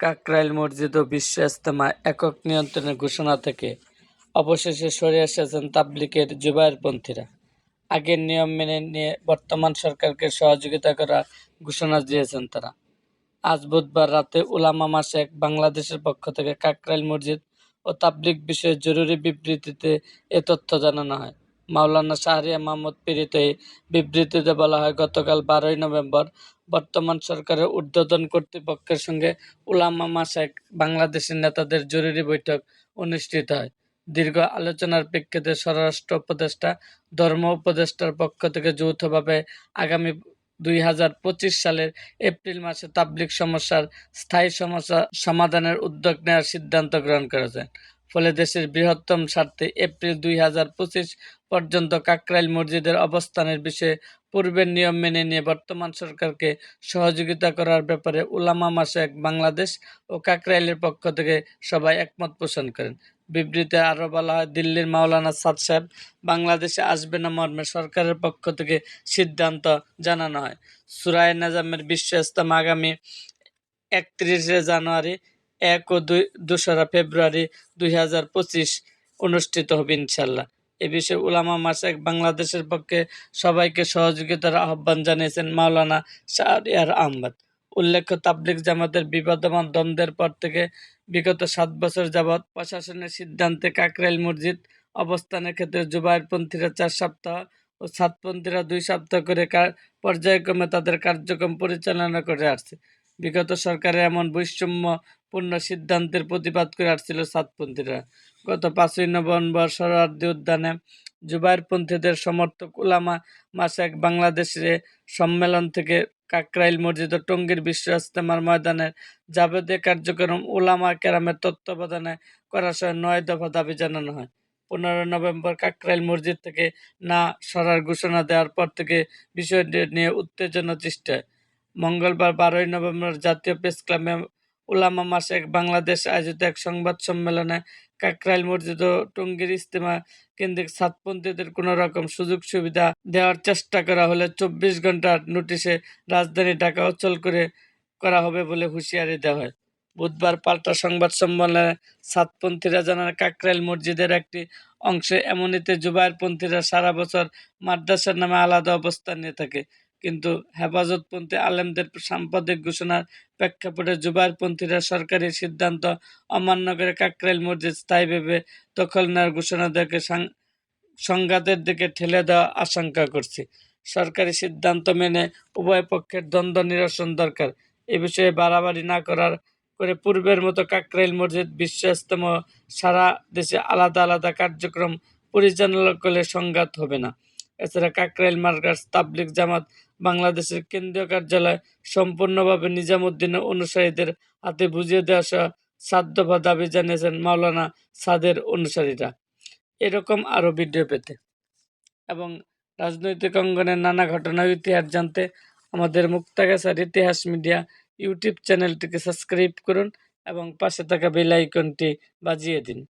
কাকরাইল মসজিদ ও বিশ্ব ইজতেমা একক নিয়ন্ত্রণের ঘোষণা থেকে অবশেষে সরে এসেছেন তাবলিগের জুবায়েরপন্থীরা আগের নিয়ম মেনে নিয়ে বর্তমান সরকারকে সহযোগিতা করা ঘোষণা দিয়েছেন তারা। আজ বুধবার রাতে উলামা মাসেক বাংলাদেশের পক্ষ থেকে কাকরাইল মসজিদ ও তাবলিক বিষয়ে জরুরি বিবৃতিতে এ তথ্য জানানো হয়। মাওলানা শাহরিয়া মাহমুদ এই বিবৃতিতে বলা হয়, গতকাল বারোই নভেম্বর বর্তমান সরকারের ঊর্ধ্বতন কর্তৃপক্ষের সঙ্গে উলামা মাসায়েক বাংলাদেশের নেতাদের জরুরি বৈঠক অনুষ্ঠিত হয়। দীর্ঘ আলোচনার প্রেক্ষিতে স্বরাষ্ট্র উপদেষ্টা, ধর্ম উপদেষ্টার পক্ষ থেকে যৌথভাবে আগামী দুই হাজার পঁচিশ সালের এপ্রিল মাসে তাবলিক সমস্যার স্থায়ী সমস্যা সমাধানের উদ্যোগ নেওয়ার সিদ্ধান্ত গ্রহণ করেছেন। ফলে দেশের বৃহত্তম স্বার্থে এপ্রিল দুই হাজার পঁচিশ পর্যন্ত কাকরাইল মসজিদের অবস্থানের বিষয়ে পূর্বের নিয়ম মেনে নিয়ে বর্তমান সরকারকে সহযোগিতা করার ব্যাপারে উলামা মাসায়েক বাংলাদেশ ও কাকরাইলের পক্ষ থেকে সবাই একমত পোষণ করেন। বিবৃতিতে আরও বলা হয়, দিল্লির মাওলানা সাদ সাহেব, বাংলাদেশে আসবে না মর্মে সরকারের পক্ষ থেকে সিদ্ধান্ত জানানো হয়। সুরায় নাজামের বিশ্ব ইস্তেমা আগামী একত্রিশে জানুয়ারি এক ও দুই, দোসরা ফেব্রুয়ারি দুই হাজার পঁচিশ অনুষ্ঠিত হবে ইনশাল্লাহ এ বিষয়ে উলামা মাসাক বাংলাদেশের পক্ষে সবাইকে সহযোগিতার আহ্বান জানিয়েছেন মাওলানা শাহরিয়ার আহমদ। উল্লেখ্য, তাবলিগ জামাতের বিবাদমান দ্বন্দ্বের পর থেকে বিগত সাত বছর যাবৎ প্রশাসনের সিদ্ধান্তে কাকরাইল মসজিদ অবস্থানের ক্ষেত্রে জুবাইরপন্থীরা চার সপ্তাহ ও সাতপন্থীরা দুই সপ্তাহ করে পর্যায়ক্রমে তাদের কার্যক্রম পরিচালনা করে আসছে। বিগত সরকারের এমন বৈষম্যপূর্ণ সিদ্ধান্তের প্রতিবাদ করে আসছিল সাতপন্থীরা। গত পাঁচই নভেম্বর সরার্দি উদ্যানে জুবাইরপন্থীদের সমর্থক উলামা মাসাক বাংলাদেশের সম্মেলন থেকে কাকরাইল মসজিদ ও টঙ্গীর বিশ্ব ইজতেমার ময়দানের যাবতীয় কার্যক্রম ওলামা কেরামের তত্ত্বাবধানে করা সহ নয় দফা দাবি জানানো হয়। পনেরো নভেম্বর কাকরাইল মসজিদ থেকে না সরার ঘোষণা দেওয়ার পর থেকে বিষয়টি নিয়ে উত্তেজনা সৃষ্টি হয়। মঙ্গলবার বারোই নভেম্বর জাতীয় প্রেস ক্লাবে উলামা মাসেক বাংলাদেশ আয়োজিত এক সংবাদ সম্মেলনে কাকরাইল মসজিদ ও টঙ্গীর ইজতেমা কেন্দ্রিক সাতপন্থীদের কোনো রকম সুযোগ সুবিধা দেওয়ার চেষ্টা করা হলে চব্বিশ ঘণ্টার নোটিশে রাজধানী ঢাকা অচল করে করা হবে বলে হুঁশিয়ারি দেওয়া হয়। বুধবার পাল্টা সংবাদ সম্মেলনে সাতপন্থীরা জানান, কাকরাইল মসজিদের একটি অংশে এমনিতে জুবায়েরপন্থীরা সারা বছর মাদ্রাসার নামে আলাদা অবস্থান নিয়ে থাকে। কিন্তু হেফাজতপন্থী আলেমদের সাম্প্রতিক ঘোষণার প্রেক্ষাপটে জুবায়েরপন্থীরা সরকারি সিদ্ধান্ত অমান্য করে কাকরাইল মসজিদ স্থায়ীভাবে দখল নেওয়ার ঘোষণা দেখে সংঘাতের দিকে ঠেলে দেওয়া আশঙ্কা করছি। সরকারি সিদ্ধান্ত মেনে উভয় পক্ষের দ্বন্দ্ব নিরসন দরকার। এ বিষয়ে বাড়াবাড়ি না করার করে পূর্বের মতো কাকরাইল মসজিদ বিশ্ব ইজতেমা সারা দেশে আলাদা আলাদা কার্যক্রম পরিচালনা করলে সংঘাত হবে না। এছাড়া কাকরাইল মার্কাস তাবলিগ জামাত বাংলাদেশের কেন্দ্রীয় কার্যালয় সম্পূর্ণভাবে নিজামুদ্দিনের অনুসারীদের হাতে বুঝিয়ে দেওয়া সহ সাত দফা দাবি জানিয়েছেন মাওলানা সাদের অনুসারীরা। এরকম আরও ভিডিও পেতে এবং রাজনৈতিক অঙ্গনের নানা ঘটনা ও ইতিহাস জানতে আমাদের মুক্তাগাছার ইতিহাস মিডিয়া ইউটিউব চ্যানেলটিকে সাবস্ক্রাইব করুন এবং পাশে থাকা বেল আইকনটি বাজিয়ে দিন।